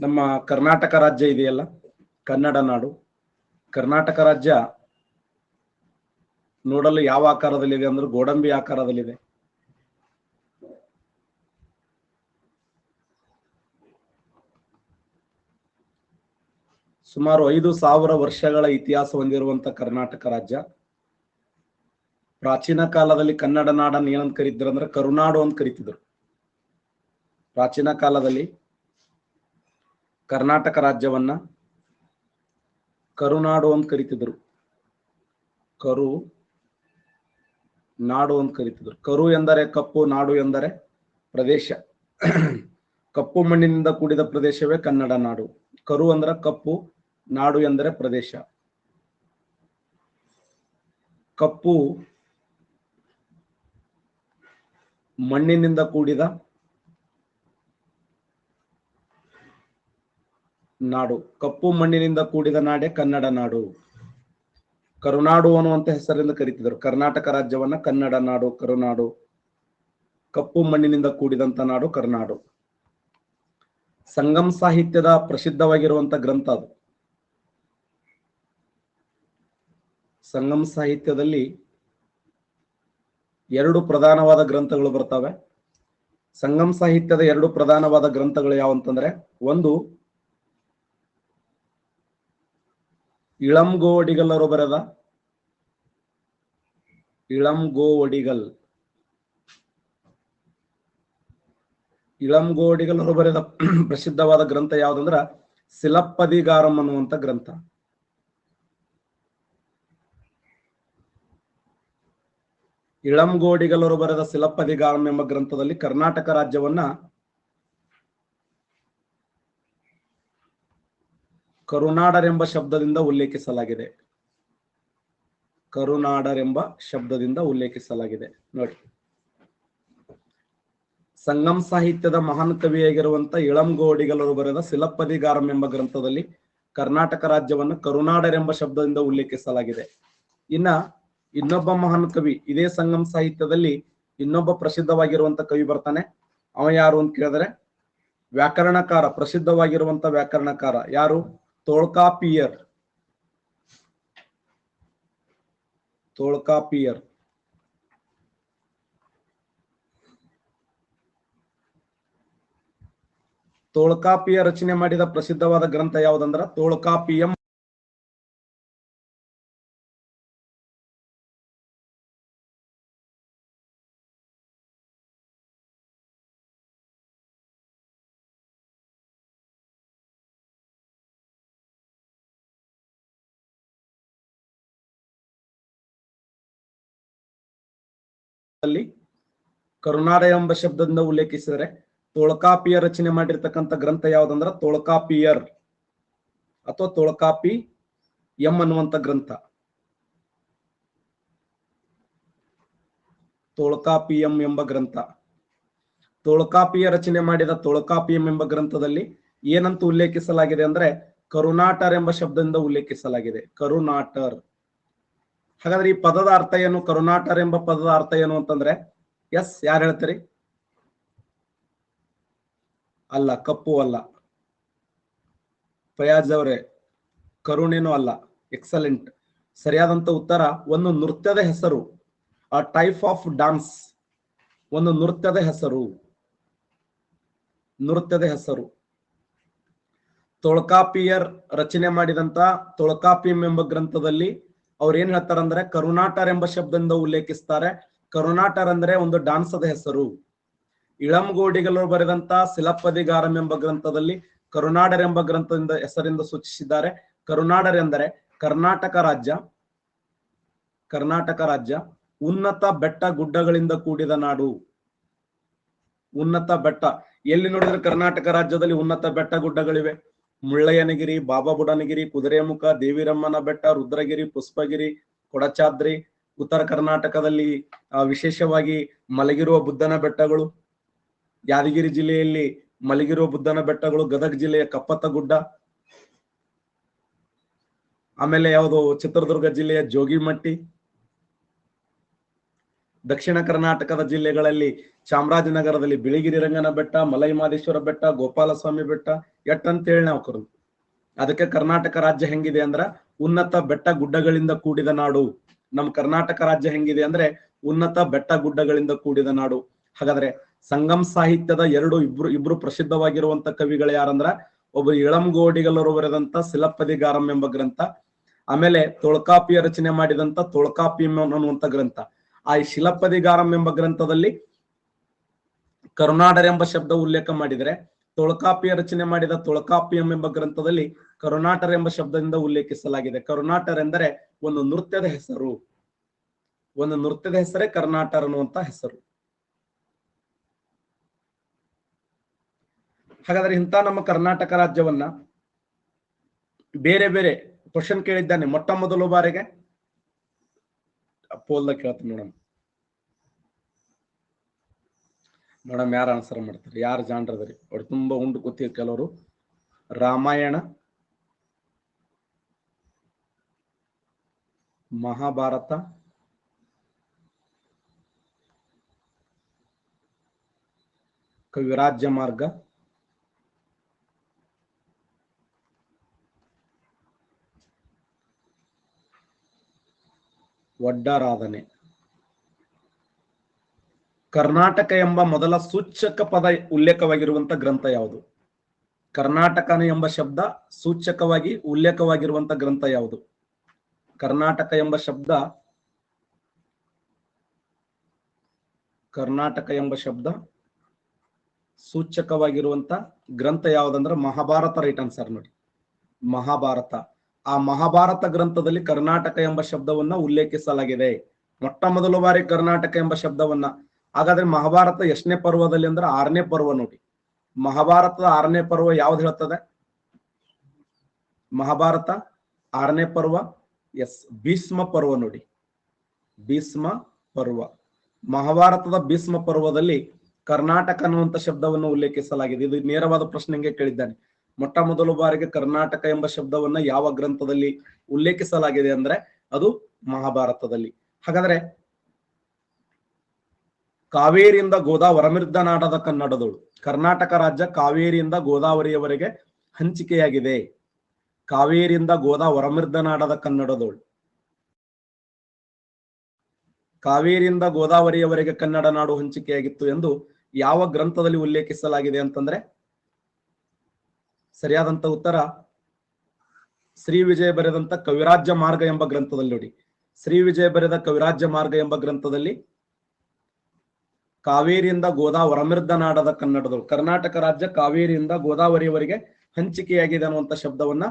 ನಮ್ಮ ಕರ್ನಾಟಕ ರಾಜ್ಯ ಇದೆಯಲ್ಲ? ಕನ್ನಡ ನಾಡು. ಕರ್ನಾಟಕ ರಾಜ್ಯ ನೋಡಲು ಯಾವ ಆಕಾರದಲ್ಲಿದೆ ಅಂದ್ರೆ ಗೋಡಂಬಿ ಆಕಾರದಲ್ಲಿದೆ. ಸುಮಾರು ಐದು ಸಾವಿರ ವರ್ಷಗಳ ಇತಿಹಾಸ ಹೊಂದಿರುವಂತ ಕರ್ನಾಟಕ ರಾಜ್ಯ. ಪ್ರಾಚೀನ ಕಾಲದಲ್ಲಿ ಕನ್ನಡ ನಾಡನ್ನು ಏನಂತ ಕರೀತಿದ್ರು ಅಂದ್ರೆ ಕರುನಾಡು ಅಂತ ಕರಿತಿದ್ರು. ಪ್ರಾಚೀನ ಕಾಲದಲ್ಲಿ ಕರ್ನಾಟಕ ರಾಜ್ಯವನ್ನ ಕರುನಾಡು ಅಂತ ಕರಿತಿದ್ರು. ಕರು ನಾಡು ಅಂತ ಕರಿತಿದ್ರು. ಕರು ಎಂದರೆ ಕಪ್ಪು, ನಾಡು ಎಂದರೆ ಪ್ರದೇಶ. ಕಪ್ಪು ಮಣ್ಣಿನಿಂದ ಕೂಡಿದ ಪ್ರದೇಶವೇ ಕನ್ನಡ ನಾಡು. ಕರು ಅಂದ್ರೆ ಕಪ್ಪು, ನಾಡು ಎಂದರೆ ಪ್ರದೇಶ. ಕಪ್ಪು ಮಣ್ಣಿನಿಂದ ಕೂಡಿದ ನಾಡು. ಕಪ್ಪು ಮಣ್ಣಿನಿಂದ ಕೂಡಿದ ನಾಡೇ ಕನ್ನಡ ನಾಡು. ಕರುನಾಡು ಅನ್ನುವಂತ ಹೆಸರಿಂದ ಕರೀತಿದ್ರು. ಕರ್ನಾಟಕ ರಾಜ್ಯವನ್ನ ಕನ್ನಡ ನಾಡು, ಕರುನಾಡು. ಕಪ್ಪು ಮಣ್ಣಿನಿಂದ ಕೂಡಿದಂತ ನಾಡು ಕರ್ನಾಡು. ಸಂಗಮ್ ಸಾಹಿತ್ಯದ ಪ್ರಸಿದ್ಧವಾಗಿರುವಂತ ಗ್ರಂಥ ಅದು. ಸಂಗಮ್ ಸಾಹಿತ್ಯದಲ್ಲಿ ಎರಡು ಪ್ರಧಾನವಾದ ಗ್ರಂಥಗಳು ಬರ್ತವೆ. ಸಂಗಮ್ ಸಾಹಿತ್ಯದ ಎರಡು ಪ್ರಧಾನವಾದ ಗ್ರಂಥಗಳು ಯಾವಂತಂದ್ರೆ, ಒಂದು ಇಳಂಗೋ ಬರದ ಬರೆದ ಇಳಂಗೋ ಒಡಿಗಲ್ ಗೋಡಿಗಲ್ ಒಡಿಗಲ್ಲರು ಬರೆದ ಪ್ರಸಿದ್ಧವಾದ ಗ್ರಂಥ ಯಾವ್ದಂದ್ರ ಸಿಲಪ್ಪದಿಗಾರಂ ಅನ್ನುವಂತ ಗ್ರಂಥ. ಇಳಂಗೋಡಿಗಲರು ಬರೆದ ಸಿಲಪ್ಪದಿಗಾರಂ ಎಂಬ ಗ್ರಂಥದಲ್ಲಿ ಕರ್ನಾಟಕ ರಾಜ್ಯವನ್ನ ಕರುನಾಡರೆಂಬ ಶಬ್ದದಿಂದ ಉಲ್ಲೇಖಿಸಲಾಗಿದೆ. ಕರುನಾಡರೆಂಬ ಶಬ್ದದಿಂದ ಉಲ್ಲೇಖಿಸಲಾಗಿದೆ. ನೋಡಿ. ಸಂಗಮ್ ಸಾಹಿತ್ಯದ ಮಹಾನ್ ಕವಿಯಾಗಿರುವಂತ ಇಳಂಗೋಡಿಗಲರು ಬರೆದ ಸಿಲಪ್ಪದಿಗಾರಂ ಎಂಬ ಗ್ರಂಥದಲ್ಲಿ ಕರ್ನಾಟಕ ರಾಜ್ಯವನ್ನು ಕರುನಾಡರೆಂಬ ಶಬ್ದದಿಂದ ಉಲ್ಲೇಖಿಸಲಾಗಿದೆ. ಇನ್ನ ಇನ್ನೊಬ್ಬ ಮಹಾನ್ ಕವಿ, ಇದೇ ಸಂಗಮ್ ಸಾಹಿತ್ಯದಲ್ಲಿ ಇನ್ನೊಬ್ಬ ಪ್ರಸಿದ್ಧವಾಗಿರುವಂತ ಕವಿ ಬರ್ತಾನೆ. ಅವ ಯಾರು ಅಂತ ಕೇಳಿದ್ರೆ ವ್ಯಾಕರಣಕಾರ, ಪ್ರಸಿದ್ಧವಾಗಿರುವಂತ ವ್ಯಾಕರಣಕಾರ ಯಾರು? ತೋಳ್ಕಾಪಿಯರ್ ತೋಳ್ಕಾಪಿಯರ್ ತೋಳ್ಕಾಪಿಯ ರಚನೆ ಮಾಡಿದ ಪ್ರಸಿದ್ಧವಾದ ಗ್ರಂಥ ಯಾವುದಂದ್ರ? ತೋಳ್ಕಾಪಿಯಂ ಕರುನಾಡ ಎಂಬ ಶಬ್ದದಿಂದ ಉಲ್ಲೇಖಿಸಿದರೆ ತೋಳಕಾಪಿಯ ರಚನೆ ಮಾಡಿರ್ತಕ್ಕಂಥ ಗ್ರಂಥ ಯಾವ್ದಂದ್ರ ತೋಳಕಾಪಿಯರ್ ಅಥವಾ ತೋಳಕಾಪಿ ಎಂ ಅನ್ನುವಂತ ಗ್ರಂಥ. ತೋಳ್ಕಾಪಿಯಂ ಎಂಬ ಗ್ರಂಥ. ತೋಳಕಾಪಿಯ ರಚನೆ ಮಾಡಿದ ತೋಳ್ಕಾಪಿಯಂ ಎಂಬ ಗ್ರಂಥದಲ್ಲಿ ಏನಂತ ಉಲ್ಲೇಖಿಸಲಾಗಿದೆ ಅಂದ್ರೆ ಕರುನಾಟರ್ ಎಂಬ ಶಬ್ದದಿಂದ ಉಲ್ಲೇಖಿಸಲಾಗಿದೆ. ಕರುನಾಟರ್. ಹಾಗಾದ್ರೆ ಈ ಪದದ ಅರ್ಥ ಏನು? ಕರುನಾಟರ್ ಎಂಬ ಪದದ ಅರ್ಥ ಏನು ಅಂತಂದ್ರೆ ಎಸ್ ಯಾರು ಹೇಳ್ತೀರಿ? ಅಲ್ಲ, ಕಪ್ಪು ಅಲ್ಲ. ಫಯಾಜ್ ಅವರೇ, ಕರುಣೇನೂ ಅಲ್ಲ. ಎಕ್ಸಲೆಂಟ್ ಸರಿಯಾದಂತ ಉತ್ತರ, ಒಂದು ನೃತ್ಯದ ಹೆಸರು. ಆ ಟೈಪ್ ಆಫ್ ಡಾನ್ಸ್ ಒಂದು ನೃತ್ಯದ ಹೆಸರು. ನೃತ್ಯದ ಹೆಸರು. ತೊಳ್ಕಾಪಿಯರ್ ರಚನೆ ಮಾಡಿದಂತ ತೊಳ್ಕಾಪಿಯಂ ಎಂಬ ಗ್ರಂಥದಲ್ಲಿ ಅವ್ರು ಏನ್ ಹೇಳ್ತಾರಂದ್ರೆ ಕರುಣಾಟರ್ ಎಂಬ ಶಬ್ದದಿಂದ ಉಲ್ಲೇಖಿಸ್ತಾರೆ. ಕರುನಾಟರ್ ಅಂದ್ರೆ ಒಂದು ಡಾನ್ಸದ ಹೆಸರು. ಇಳಂಗೋಡಿಗಲರು ಬರೆದಂತ ಸಿಲಪ್ಪದಿಗಾರಂ ಎಂಬ ಗ್ರಂಥದಲ್ಲಿ ಕರುನಾಡರ್ ಎಂಬ ಗ್ರಂಥದಿಂದ ಹೆಸರಿಂದ ಸೂಚಿಸಿದ್ದಾರೆ. ಕರುನಾಡರ್ ಎಂದರೆ ಕರ್ನಾಟಕ ರಾಜ್ಯ ಕರ್ನಾಟಕ ರಾಜ್ಯ, ಉನ್ನತ ಬೆಟ್ಟ ಗುಡ್ಡಗಳಿಂದ ಕೂಡಿದ ನಾಡು. ಉನ್ನತ ಬೆಟ್ಟ. ಎಲ್ಲಿ ನೋಡಿದ್ರೆ ಕರ್ನಾಟಕ ರಾಜ್ಯದಲ್ಲಿ ಉನ್ನತ ಬೆಟ್ಟ ಗುಡ್ಡಗಳಿವೆ. ಮುಳ್ಳಯ್ಯನಗಿರಿ ಬಾಬಾ ಬುಡನಗಿರಿ ಕುದುರೆಮುಖ ದೇವಿರಮ್ಮನ ಬೆಟ್ಟ, ರುದ್ರಗಿರಿ, ಪುಷ್ಪಗಿರಿ, ಕೊಡಚಾದ್ರಿ ಉತ್ತರ ಕರ್ನಾಟಕದಲ್ಲಿ ವಿಶೇಷವಾಗಿ ಮಲಗಿರುವ ಬುದ್ಧನ ಬೆಟ್ಟಗಳು, ಯಾದಗಿರಿ ಜಿಲ್ಲೆಯಲ್ಲಿ ಮಲಗಿರುವ ಬುದ್ಧನ ಬೆಟ್ಟಗಳು, ಗದಗ ಜಿಲ್ಲೆಯ ಕಪ್ಪತ್ತ ಗುಡ್ಡ ಆಮೇಲೆ ಯಾವುದು ಚಿತ್ರದುರ್ಗ ಜಿಲ್ಲೆಯ ಜೋಗಿಮಟ್ಟಿ, ದಕ್ಷಿಣ ಕರ್ನಾಟಕದ ಜಿಲ್ಲೆಗಳಲ್ಲಿ ಚಾಮರಾಜನಗರದಲ್ಲಿ ಬಿಳಿಗಿರಿ ರಂಗನ ಬೆಟ್ಟ ಮಲೈ ಮಾದೇಶ್ವರ ಬೆಟ್ಟ, ಗೋಪಾಲಸ್ವಾಮಿ ಬೆಟ್ಟ, ಎಟ್ ಅಂತೇಳಿ ನಾವು ಕರೋದು ಅದಕ್ಕೆ ಕರ್ನಾಟಕ ರಾಜ್ಯ ಹೆಂಗಿದೆ ಅಂದ್ರ ಉನ್ನತ ಬೆಟ್ಟ ಗುಡ್ಡಗಳಿಂದ ಕೂಡಿದ ನಾಡು. ನಮ್ಮ ಕರ್ನಾಟಕ ರಾಜ್ಯ ಹೆಂಗಿದೆ ಅಂದ್ರೆ ಉನ್ನತ ಬೆಟ್ಟ ಗುಡ್ಡಗಳಿಂದ ಕೂಡಿದ ನಾಡು. ಹಾಗಾದ್ರೆ ಸಂಗಮ್ ಸಾಹಿತ್ಯದ ಎರಡು ಇಬ್ರು ಇಬ್ರು ಪ್ರಸಿದ್ಧವಾಗಿರುವಂತ ಕವಿಗಳು ಯಾರಂದ್ರ ಒಬ್ಬರು ಇಳಂಗೋಡಿಗಲರು ಬರೆದಂತ ಸಿಲಪ್ಪದಿಗಾರಂ ಎಂಬ ಗ್ರಂಥ, ಆಮೇಲೆ ತೊಳ್ಕಾಪಿಯ ರಚನೆ ಮಾಡಿದಂತ ತೊಳ್ಕಾಪಿ ಅನ್ನುವಂತ ಗ್ರಂಥ. ಆ ಶಿಲಪ್ಪದಿಗಾರಂ ಎಂಬ ಗ್ರಂಥದಲ್ಲಿ ಕರುನಾಡರ್ ಎಂಬ ಶಬ್ದ ಉಲ್ಲೇಖ ಮಾಡಿದರೆ ತೊಳ್ಕಾಪಿಯ ರಚನೆ ಮಾಡಿದ ತೊಳ್ಕಾಪಿಯಂ ಎಂಬ ಗ್ರಂಥದಲ್ಲಿ ಕರುನಾಟರ್ ಎಂಬ ಶಬ್ದದಿಂದ ಉಲ್ಲೇಖಿಸಲಾಗಿದೆ. ಕರುನಾಟರ್ ಎಂದರೆ ಒಂದು ನೃತ್ಯದ ಹೆಸರು. ಒಂದು ನೃತ್ಯದ ಹೆಸರೇ ಕರ್ನಾಟರ್ ಅನ್ನುವಂತ ಹೆಸರು. ಹಾಗಾದ್ರೆ ಇಂಥ ನಮ್ಮ ಕರ್ನಾಟಕ ರಾಜ್ಯವನ್ನ ಬೇರೆ ಬೇರೆ ಕ್ವಶನ್ ಕೇಳಿದ್ದಾನೆ. ಮೊಟ್ಟ ಮೊದಲು ಬಾರಿಗೆ ಪೋಲ್ದ ಕೇಳ್ತೀನಿ ಮೇಡಮ್ ಮೇಡಮ್ ಯಾರು ಆನ್ಸರ್ ಮಾಡ್ತಾರೆ? ಯಾರು ಜಾಣರದ್ರಿ ಅವ್ರು ತುಂಬಾ ಉಂಡು ಕೂತಿ ಕೆಲವರು. ರಾಮಾಯಣ ಮಹಾಭಾರತ. ಕವಿರಾಜ್ಯ ಮಾರ್ಗ. ವಡ್ಡಾರಾಧನೆ. ಕರ್ನಾಟಕ ಎಂಬ ಮೊದಲ ಸೂಚಕ ಪದ ಉಲ್ಲೇಖವಾಗಿರುವಂತ ಗ್ರಂಥ ಯಾವುದು? ಕರ್ನಾಟಕನ ಎಂಬ ಶಬ್ದ ಸೂಚಕವಾಗಿ ಉಲ್ಲೇಖವಾಗಿರುವಂತ ಗ್ರಂಥ ಯಾವುದು? ಕರ್ನಾಟಕ ಎಂಬ ಶಬ್ದ, ಕರ್ನಾಟಕ ಎಂಬ ಶಬ್ದ ಸೂಚಕವಾಗಿರುವಂತ ಗ್ರಂಥ ಯಾವ್ದಂದ್ರೆ ಮಹಾಭಾರತ ರೈಟ್ ಆನ್ಸರ್ ನೋಡಿ. ಮಹಾಭಾರತ. ಆ ಮಹಾಭಾರತ ಗ್ರಂಥದಲ್ಲಿ ಕರ್ನಾಟಕ ಎಂಬ ಶಬ್ದವನ್ನ ಉಲ್ಲೇಖಿಸಲಾಗಿದೆ. ಮೊಟ್ಟ ಮೊದಲ ಬಾರಿ ಕರ್ನಾಟಕ ಎಂಬ ಶಬ್ದವನ್ನ. ಹಾಗಾದ್ರೆ ಮಹಾಭಾರತ ಎಷ್ಟನೇ ಪರ್ವದಲ್ಲಿ ಅಂದ್ರೆ ಆರನೇ ಪರ್ವ ನೋಡಿ. ಮಹಾಭಾರತದ ಆರನೇ ಪರ್ವ ಯಾವ್ದು ಹೇಳ್ತದೆ? ಮಹಾಭಾರತ ಆರನೇ ಪರ್ವ ಎಸ್, ಭೀಷ್ಮ ಪರ್ವ ನೋಡಿ. ಭೀಷ್ಮ ಪರ್ವ. ಮಹಾಭಾರತದ ಭೀಷ್ಮ ಪರ್ವದಲ್ಲಿ ಕರ್ನಾಟಕ ಅನ್ನುವಂತ ಶಬ್ದವನ್ನು ಉಲ್ಲೇಖಿಸಲಾಗಿದೆ. ಇದು ನೇರವಾದ ಪ್ರಶ್ನೆಗೆ ಕೇಳಿದ್ದಾನೆ. ಮೊಟ್ಟ ಮೊದಲು ಬಾರಿಗೆ ಕರ್ನಾಟಕ ಎಂಬ ಶಬ್ದವನ್ನ ಯಾವ ಗ್ರಂಥದಲ್ಲಿ ಉಲ್ಲೇಖಿಸಲಾಗಿದೆ ಅಂದ್ರೆ ಅದು ಮಹಾಭಾರತದಲ್ಲಿ. ಹಾಗಾದ್ರೆ ಕಾವೇರಿಯಿಂದ ಗೋದಾವರಮಿರ್ದ ನಾಡದ ಕನ್ನಡದಳು ಕರ್ನಾಟಕ ರಾಜ್ಯ ಕಾವೇರಿಯಿಂದ ಗೋದಾವರಿಯವರೆಗೆ ಹಂಚಿಕೆಯಾಗಿದೆ. ಕಾವೇರಿಯಿಂದ ಗೋದಾ ನಾಡದ ಕನ್ನಡದೋಳು ಕಾವೇರಿಯಿಂದ ಗೋದಾವರಿಯವರೆಗೆ ಕನ್ನಡ ನಾಡು ಹಂಚಿಕೆಯಾಗಿತ್ತು ಎಂದು ಯಾವ ಗ್ರಂಥದಲ್ಲಿ ಉಲ್ಲೇಖಿಸಲಾಗಿದೆ ಅಂತಂದ್ರೆ ಸರಿಯಾದಂತ ಉತ್ತರ ಶ್ರೀ ವಿಜಯ ಬರೆದಂತ ಕವಿರಾಜ್ಯ ಮಾರ್ಗ ಎಂಬ ಗ್ರಂಥದಲ್ಲಿ ನೋಡಿ. ಶ್ರೀ ವಿಜಯ ಬರೆದ ಕವಿರಾಜ್ಯ ಮಾರ್ಗ ಎಂಬ ಗ್ರಂಥದಲ್ಲಿ ಕಾವೇರಿಯಿಂದ ಗೋದಾವರಮಿರ್ದ ನಾಡದ ಕನ್ನಡದವರು ಕರ್ನಾಟಕ ರಾಜ್ಯ ಕಾವೇರಿಯಿಂದ ಗೋದಾವರಿಯವರೆಗೆ ಹಂಚಿಕೆಯಾಗಿದೆ ಅನ್ನುವಂತ ಶಬ್ದವನ್ನ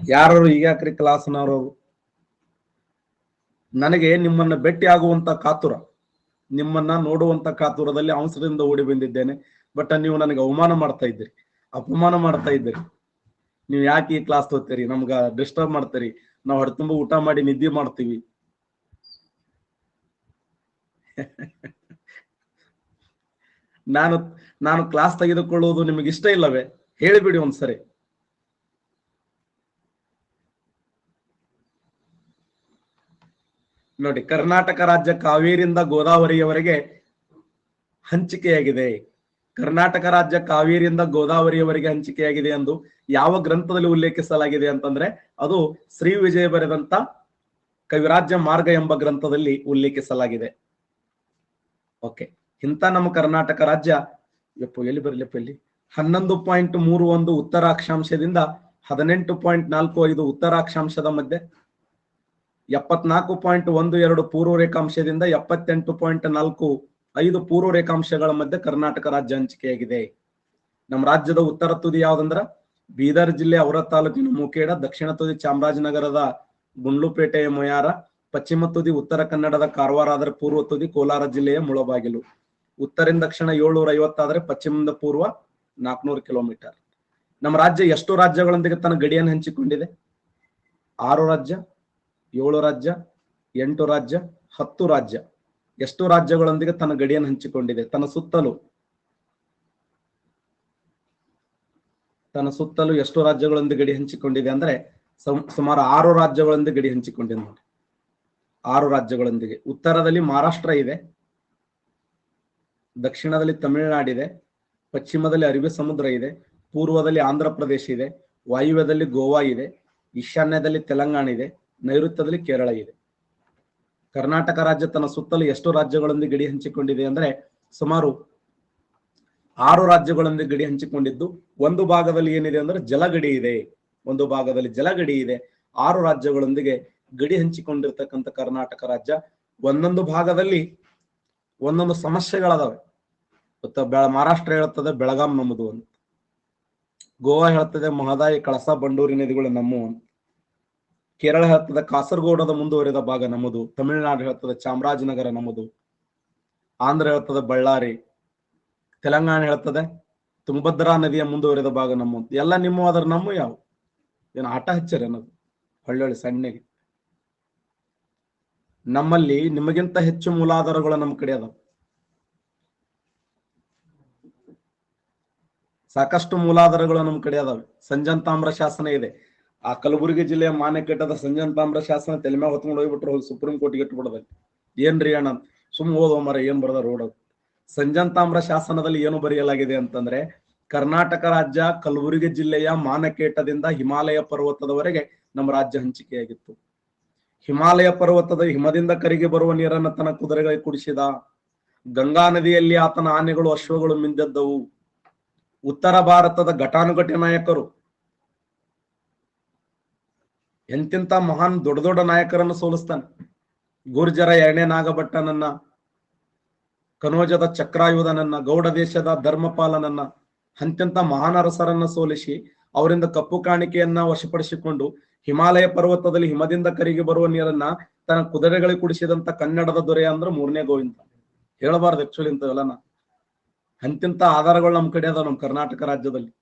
ಯಾರು ಈಗಾಕ್ರಿ ಕ್ಲಾಸ್ನವರು, ನನಗೆ ನಿಮ್ಮನ್ನ ಭೇಟಿ ಆಗುವಂತ ಕಾತುರ, ನಿಮ್ಮನ್ನ ನೋಡುವಂತ ಕಾತುರದಲ್ಲಿ ಅವಸರದಿಂದ ಓಡಿ ಬಂದಿದ್ದೇನೆ. ಬಟ್ ನೀವು ನನಗೆ ಅವಮಾನ ಮಾಡ್ತಾ ಇದ್ದೀರಿ. ಅಪಮಾನ ಮಾಡ್ತಾ ಇದ್ದೀರಿ. ನೀವು ಯಾಕೆ ಈ ಕ್ಲಾಸ್ ತಗೋತೀರಿ? ನಮ್ಗ ಡಿಸ್ಟರ್ಬ್ ಮಾಡ್ತೀರಿ. ನಾವು ತುಂಬಾ ಊಟ ಮಾಡಿ ನಿದ್ದೆ ಮಾಡ್ತೀವಿ. ನಾನು ನಾನು ಕ್ಲಾಸ್ ತೆಗೆದುಕೊಳ್ಳುವುದು ನಿಮಗೆ ಇಷ್ಟ ಇಲ್ಲವೇ? ಹೇಳಿಬಿಡಿ ಒಂದ್ಸರಿ. ನೋಡಿ, ಕರ್ನಾಟಕ ರಾಜ್ಯ ಕಾವೇರಿಯಿಂದ ಗೋದಾವರಿಯವರೆಗೆ ಹಂಚಿಕೆಯಾಗಿದೆ. ಕರ್ನಾಟಕ ರಾಜ್ಯ ಕಾವೇರಿಯಿಂದ ಗೋದಾವರಿಯವರೆಗೆ ಹಂಚಿಕೆಯಾಗಿದೆ ಎಂದು ಯಾವ ಗ್ರಂಥದಲ್ಲಿ ಉಲ್ಲೇಖಿಸಲಾಗಿದೆ ಅಂತಂದ್ರೆ ಅದು ಶ್ರೀ ವಿಜಯ ಬರೆದಂತ ಕವಿರಾಜ್ಯ ಮಾರ್ಗ ಎಂಬ ಗ್ರಂಥದಲ್ಲಿ ಉಲ್ಲೇಖಿಸಲಾಗಿದೆ. ಓಕೆ, ಇಂಥ ನಮ್ಮ ಕರ್ನಾಟಕ ರಾಜ್ಯ ಎಪ್ಪು ಎಲ್ಲಿ ಬರಲಿಪ್ಪ ಇಲ್ಲಿ ಹನ್ನೊಂದು ಪಾಯಿಂಟ್ ಮೂರು ಒಂದು ಉತ್ತರ ಅಕ್ಷಾಂಶದಿಂದ ಹದಿನೆಂಟು ಪಾಯಿಂಟ್ ನಾಲ್ಕು ಐದು ಉತ್ತರ ಅಕ್ಷಾಂಶದ ಮಧ್ಯೆ, ಎಪ್ಪತ್ನಾಲ್ಕು ಪಾಯಿಂಟ್ ಒಂದು ಎರಡು ಪೂರ್ವ ರೇಖಾಂಶದಿಂದ ಎಪ್ಪತ್ತೆಂಟು ಪಾಯಿಂಟ್ ನಾಲ್ಕು ಐದು ಪೂರ್ವ ರೇಖಾಂಶಗಳ ಮಧ್ಯೆ ಕರ್ನಾಟಕ ರಾಜ್ಯ ಹಂಚಿಕೆಯಾಗಿದೆ ನಮ್ಮ ರಾಜ್ಯದ ಉತ್ತರ ತುದಿ ಯಾವ್ದಂದ್ರ? ಬೀದರ್ ಜಿಲ್ಲೆ ಔರ ತಾಲೂಕಿನ ಮುಖೇಡ ದಕ್ಷಿಣ ತುದಿ ಚಾಮರಾಜನಗರದ ಗುಂಡ್ಲುಪೇಟೆಯ ಮೊಯಾರ, ಪಶ್ಚಿಮ ತುದಿ, ಉತ್ತರ ಕನ್ನಡದ ಕಾರವಾರ ಆದರೆ ಪೂರ್ವ ತುದಿ, ಕೋಲಾರ ಜಿಲ್ಲೆಯ ಮುಳಬಾಗಿಲು. ಉತ್ತರಿಂದ ದಕ್ಷಿಣ ಏಳ್ನೂರ ಐವತ್ತಾದ್ರೆ ಪಶ್ಚಿಮದ ಪೂರ್ವ ನಾಲ್ಕನೂರು ಕಿಲೋಮೀಟರ್. ನಮ್ಮ ರಾಜ್ಯ ಎಷ್ಟು ರಾಜ್ಯಗಳೊಂದಿಗೆ ತನ್ನ ಗಡಿಯನ್ನು ಹಂಚಿಕೊಂಡಿದೆ. ಆರು ರಾಜ್ಯ, ಏಳು ರಾಜ್ಯ, ಎಂಟು ರಾಜ್ಯ, ಹತ್ತು ರಾಜ್ಯ. ಎಷ್ಟು ರಾಜ್ಯಗಳೊಂದಿಗೆ ತನ್ನ ಗಡಿಯನ್ನು ಹಂಚಿಕೊಂಡಿದೆ, ತನ್ನ ಸುತ್ತಲೂ. ತನ್ನ ಸುತ್ತಲೂ ಎಷ್ಟು ರಾಜ್ಯಗಳೊಂದಿಗೆ ಗಡಿ ಹಂಚಿಕೊಂಡಿದೆ ಅಂದ್ರೆ ಸುಮಾರು ಆರು ರಾಜ್ಯಗಳೊಂದಿಗೆ ಗಡಿ ಹಂಚಿಕೊಂಡಿದೆ ನೋಡಿ. ಆರು ರಾಜ್ಯಗಳೊಂದಿಗೆ. ಉತ್ತರದಲ್ಲಿ ಮಹಾರಾಷ್ಟ್ರ ಇದೆ. ದಕ್ಷಿಣದಲ್ಲಿ ತಮಿಳುನಾಡಿದೆ. ಪಶ್ಚಿಮದಲ್ಲಿ ಅರಬ್ಬಿ ಸಮುದ್ರ ಇದೆ. ಪೂರ್ವದಲ್ಲಿ ಆಂಧ್ರ ಪ್ರದೇಶ ಇದೆ. ವಾಯುವ್ಯದಲ್ಲಿ ಗೋವಾ ಇದೆ. ಈಶಾನ್ಯದಲ್ಲಿ ತೆಲಂಗಾಣ ಇದೆ. ನೈಋತ್ಯದಲ್ಲಿ ಕೇರಳ ಇದೆ. ಕರ್ನಾಟಕ ರಾಜ್ಯ ತನ್ನ ಸುತ್ತಲೂ ಎಷ್ಟು ರಾಜ್ಯಗಳೊಂದಿಗೆ ಗಡಿ ಹಂಚಿಕೊಂಡಿದೆ ಅಂದ್ರೆ ಸುಮಾರು ಆರು ರಾಜ್ಯಗಳೊಂದಿಗೆ ಗಡಿ ಹಂಚಿಕೊಂಡಿದ್ದು. ಒಂದು ಭಾಗದಲ್ಲಿ ಏನಿದೆ ಅಂದ್ರೆ ಜಲಗಡಿ ಇದೆ. ಒಂದು ಭಾಗದಲ್ಲಿ ಜಲಗಡಿ ಇದೆ. ಆರು ರಾಜ್ಯಗಳೊಂದಿಗೆ ಗಡಿ ಹಂಚಿಕೊಂಡಿರ್ತಕ್ಕಂಥ ಕರ್ನಾಟಕ ರಾಜ್ಯ. ಒಂದೊಂದು ಭಾಗದಲ್ಲಿ ಒಂದೊಂದು ಸಮಸ್ಯೆಗಳದಾವೆ. ಗೊತ್ತಾ? ಬೆಳ, ಮಹಾರಾಷ್ಟ್ರ ಹೇಳ್ತದೆ ಬೆಳಗಾಂ ನಮ್ಮದು ಅಂತ. ಗೋವಾ ಹೇಳ್ತದೆ ಮಹದಾಯಿ, ಕಳಸ, ಬಂಡೂರಿ ನದಿಗಳು ನಮ್ಮ ಅಂತ. ಕೇರಳ ಹತ್ತದ ಕಾಸರಗೋಡದ ಮುಂದುವರಿದ ಭಾಗ ನಮ್ಮದು, ತಮಿಳುನಾಡು ಹೇಳ್ತದ ಚಾಮರಾಜನಗರ ನಮ್ಮದು, ಆಂಧ್ರ ಹೇಳ್ತದ ಬಳ್ಳಾರಿ, ತೆಲಂಗಾಣ ಹೇಳ್ತದ ತುಂಗಭದ್ರಾ ನದಿಯ ಮುಂದುವರಿದ ಭಾಗ ನಮ್ಮ ಎಲ್ಲ ನಿಮ್ಮ ಅದರ ನಮ್ಮ ಯಾವ? ಏನು ಆಟ ಹಚ್ಚರಿ ಅನ್ನೋದು ಒಳ್ಳೊಳ್ಳೆ ಸಣ್ಣಗೆ. ನಮ್ಮಲ್ಲಿ ನಿಮಗಿಂತ ಹೆಚ್ಚು ಮೂಲಾಧಾರಗಳು ನಮ್ಮ ಕಡೆ ಅದಾವ. ಸಾಕಷ್ಟು ಮೂಲಾಧಾರಗಳು ನಮ್ಮ ಕಡೆ ಅದಾವೆ. ಸಂಜಂತಾಮ್ರ ಶಾಸನ ಇದೆ. ಆ ಕಲಬುರಗಿ ಜಿಲ್ಲೆಯ ಮಾನೆಕಟ್ಟದ ಸಂಜನ್ ತಾಮ್ರ ಶಾಸನ ತಲೆ ಹೊತ್ಕೊಂಡು ಹೋಗ್ಬಿಟ್ರು ಹೋಗಿ ಸುಪ್ರೀಂ ಕೋರ್ಟ್ಗೆ ಇಟ್ಬಿಡೋದಲ್ಲಿ ಏನ್ರಿ ಅಣ್ಣ ಸುಮ್ ಓದೋ ಮರ ಏನ್ ಬರದ ರೋಡ್ ಸಂಜಂತಾಮ್ರ ಶಾಸನದಲ್ಲಿ ಏನು ಬರೆಯಲಾಗಿದೆ ಅಂತಂದ್ರೆ, ಕರ್ನಾಟಕ ರಾಜ್ಯ ಕಲಬುರಗಿ ಜಿಲ್ಲೆಯ ಮಾನಕೇಟದಿಂದ ಹಿಮಾಲಯ ಪರ್ವತದವರೆಗೆ ನಮ್ಮ ರಾಜ್ಯ ಹಂಚಿಕೆಯಾಗಿತ್ತು. ಹಿಮಾಲಯ ಪರ್ವತದ ಹಿಮದಿಂದ ಕರಿಗೆ ಬರುವ ನೀರನ್ನ ತನ್ನ ಕುದುರೆಗಳಿಗೆ ಕುಡಿಸಿದ, ಗಂಗಾ ನದಿಯಲ್ಲಿ ಆತನ ಆನೆಗಳು, ಅಶ್ವಗಳು ಮಿಂದದ್ದವು. ಉತ್ತರ ಭಾರತದ ಘಟಾನುಘಟಿ ನಾಯಕರು ಎಂತೆಂತ ಮಹಾನ್ ದೊಡ್ಡ ದೊಡ್ಡ ನಾಯಕರನ್ನು ಸೋಲಿಸ್ತಾನೆ. ಗುರ್ಜರ ಎರಡನೇ ನಾಗಭಟ್ಟನನ್ನ, ಕನೋಜದ ಚಕ್ರಾಯುಧನನ್ನ, ಗೌಡ ದೇಶದ ಧರ್ಮಪಾಲನನ್ನ ಅಂತ್ಯಂತ ಮಹಾನ್ ಅರಸರನ್ನ ಸೋಲಿಸಿ ಅವರಿಂದ ಕಪ್ಪು ಕಾಣಿಕೆಯನ್ನ ವಶಪಡಿಸಿಕೊಂಡು ಹಿಮಾಲಯ ಪರ್ವತದಲ್ಲಿ ಹಿಮದಿಂದ ಕರಿಗೆ ಬರುವ ನೀರನ್ನ ತನ್ನ ಕುದುರೆಗಳಿಗೆ ಕುಡಿಸಿದಂತ ಕನ್ನಡದ ದೊರೆ ಅಂದ್ರೆ ಮೂರನೇ ಗೋವಿಂದ. ಹೇಳಬಾರ್ದು ಆಕ್ಚುಲಿ ಇಂಥವೆಲ್ಲನ ಅಂತಿಂತ ಆಧಾರಗಳು ನಮ್ ಕಡೆ ಅದಾವ ನಮ್ ಕರ್ನಾಟಕ ರಾಜ್ಯದಲ್ಲಿ.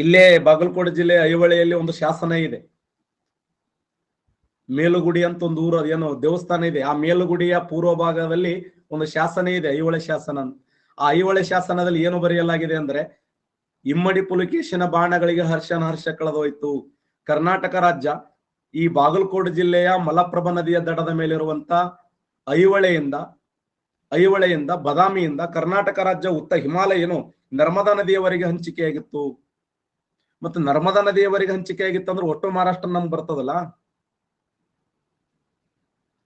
ಇಲ್ಲೇ ಬಾಗಲಕೋಟೆ ಜಿಲ್ಲೆ ಐಹೊಳೆಯಲ್ಲಿ ಒಂದು ಶಾಸನ ಇದೆ. ಮೇಲುಗುಡಿ ಅಂತ ಒಂದು ಊರು ಏನು ದೇವಸ್ಥಾನ ಇದೆ. ಆ ಮೇಲುಗುಡಿಯ ಪೂರ್ವ ಭಾಗದಲ್ಲಿ ಒಂದು ಶಾಸನ ಇದೆ, ಐಹೊಳೆ ಶಾಸನ ಆ ಐಹೊಳೆ ಶಾಸನದಲ್ಲಿ ಏನು ಬರೆಯಲಾಗಿದೆ ಅಂದ್ರೆ, ಇಮ್ಮಡಿ ಪುಲಕೇಶನ ಬಾಣಗಳಿಗೆ ಹರ್ಷನ ಹರ್ಷ ಕಳೆದೋಯ್ತು. ಕರ್ನಾಟಕ ರಾಜ್ಯ ಈ ಬಾಗಲಕೋಟೆ ಜಿಲ್ಲೆಯ ಮಲಪ್ರಭಾ ನದಿಯ ದಡದ ಮೇಲಿರುವಂತ ಐಹೊಳೆಯಿಂದ ಐಹೊಳೆಯಿಂದ ಬದಾಮಿಯಿಂದ ಕರ್ನಾಟಕ ರಾಜ್ಯ ಉತ್ತ ಹಿಮಾಲಯನು ನರ್ಮದಾ ನದಿಯವರೆಗೆ ಹಂಚಿಕೆಯಾಗಿತ್ತು. ಮತ್ತು ನರ್ಮದಾ ನದಿಯವರೆಗೆ ಹಂಚಿಕೆ ಅಂದ್ರೆ ಒಟ್ಟು ಮಹಾರಾಷ್ಟ್ರ ನಮ್ಗೆ ಬರ್ತದಲ್ಲ?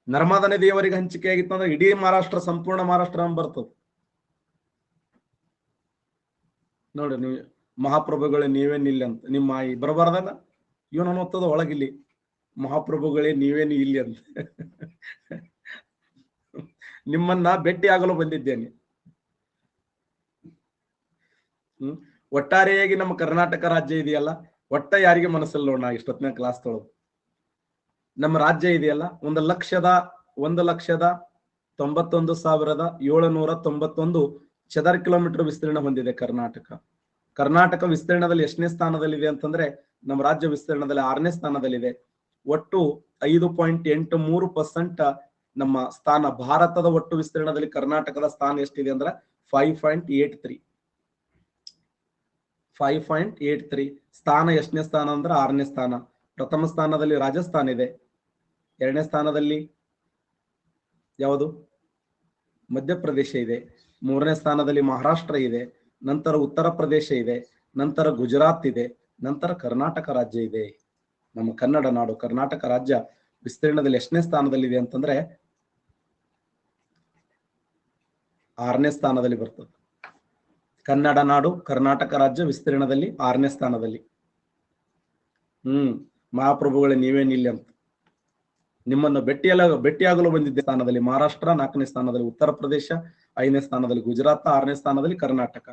ನರ್ಮದಾ ನದಿಯವರೆಗೆ ಹಂಚಿಕೆ ಅಂದ್ರೆ ಇಡೀ ಮಹಾರಾಷ್ಟ್ರ, ಸಂಪೂರ್ಣ ಮಹಾರಾಷ್ಟ್ರ ನಮ್ಗೆ ಬರ್ತದ. ನೋಡಿ ನೀವು ಮಹಾಪ್ರಭುಗಳೇ ನೀವೇನಿಲ್ಲ ಅಂತ, ನಿಮ್ಮ ಈ ಬರಬಾರ್ದಲ್ಲ ಇವನ ಓದ್ತದ ಒಳಗಿಲ್ಲಿ. ಮಹಾಪ್ರಭುಗಳೇ ನೀವೇನು ಇಲ್ಲಿ ಅಂತ. ನಿಮ್ಮನ್ನ ಭೇಟಿ ಆಗಲು ಬಂದಿದ್ದೇನೆ. ಹ್ಮ್? ಒಟ್ಟಾರೆಯಾಗಿ ನಮ್ಮ ಕರ್ನಾಟಕ ರಾಜ್ಯ ಇದೆಯಲ್ಲ? ಒಟ್ಟ ಯಾರಿಗೆ ಮನಸ್ಸಲ್ಲಿ ನೋಡೋಣ ಇಷ್ಟೊತ್ತಿನ ಕ್ಲಾಸ್ ತೊಳದು? ನಮ್ಮ ರಾಜ್ಯ ಇದೆಯಲ್ಲ? ಒಂದು ಲಕ್ಷದ ಒಂದು ಲಕ್ಷದ ತೊಂಬತ್ತೊಂದು ಸಾವಿರದ ಏಳುನೂರ ತೊಂಬತ್ತೊಂದು ಚದರ ಕಿಲೋಮೀಟರ್ ವಿಸ್ತೀರ್ಣ ಹೊಂದಿದೆ ಕರ್ನಾಟಕ. ಕರ್ನಾಟಕ ವಿಸ್ತೀರ್ಣದಲ್ಲಿ ಎಷ್ಟನೇ ಸ್ಥಾನದಲ್ಲಿದೆ ಅಂತಂದ್ರೆ ನಮ್ಮ ರಾಜ್ಯ ವಿಸ್ತೀರ್ಣದಲ್ಲಿ ಆರನೇ ಸ್ಥಾನದಲ್ಲಿದೆ. ಒಟ್ಟು ಐದು ಪಾಯಿಂಟ್ ಎಂಟು ಮೂರು ಪರ್ಸೆಂಟ್ ನಮ್ಮ ಸ್ಥಾನ, ಭಾರತದ ಒಟ್ಟು ವಿಸ್ತೀರ್ಣದಲ್ಲಿ ಕರ್ನಾಟಕದ ಸ್ಥಾನ ಎಷ್ಟಿದೆ ಅಂದ್ರೆ five point eight three five point eight three ಸ್ಥಾನ ಎಷ್ಟನೇ ಸ್ಥಾನ ಅಂದ್ರೆ ಆರನೇ ಸ್ಥಾನ. ಪ್ರಥಮ ಸ್ಥಾನದಲ್ಲಿ ರಾಜಸ್ಥಾನ ಇದೆ. ಎರಡನೇ ಸ್ಥಾನದಲ್ಲಿ ಯಾವುದು? ಮಧ್ಯಪ್ರದೇಶ ಇದೆ. ಮೂರನೇ ಸ್ಥಾನದಲ್ಲಿ ಮಹಾರಾಷ್ಟ್ರ ಇದೆ. ನಂತರ ಉತ್ತರ ಪ್ರದೇಶ ಇದೆ. ನಂತರ ಗುಜರಾತ್ ಇದೆ. ನಂತರ ಕರ್ನಾಟಕ ರಾಜ್ಯ ಇದೆ. ನಮ್ಮ ಕನ್ನಡ ನಾಡು, ಕರ್ನಾಟಕ ರಾಜ್ಯ ವಿಸ್ತೀರ್ಣದಲ್ಲಿ ಎಷ್ಟನೇ ಸ್ಥಾನದಲ್ಲಿ ಇದೆ ಅಂತಂದ್ರೆ ಆರನೇ ಸ್ಥಾನದಲ್ಲಿ ಬರ್ತದೆ. ಕನ್ನಡ ನಾಡು, ಕರ್ನಾಟಕ ರಾಜ್ಯ ವಿಸ್ತೀರ್ಣದಲ್ಲಿ ಆರನೇ ಸ್ಥಾನದಲ್ಲಿ. ಹ್ಮ್, ಮಹಾಪ್ರಭುಗಳೇ ನೀವೇನಿಲ್ಲ ಅಂತ. ನಿಮ್ಮನ್ನು ಭೇಟಿಯಲ್ಲ ಭೇಟಿಯಾಗಲು ಬಂದಿದ್ದೆ ಸ್ಥಾನದಲ್ಲಿ ಮಹಾರಾಷ್ಟ್ರ, ನಾಲ್ಕನೇ ಸ್ಥಾನದಲ್ಲಿ ಉತ್ತರ ಪ್ರದೇಶ, ಐದನೇ ಸ್ಥಾನದಲ್ಲಿ ಗುಜರಾತ್, ಆರನೇ ಸ್ಥಾನದಲ್ಲಿ ಕರ್ನಾಟಕ.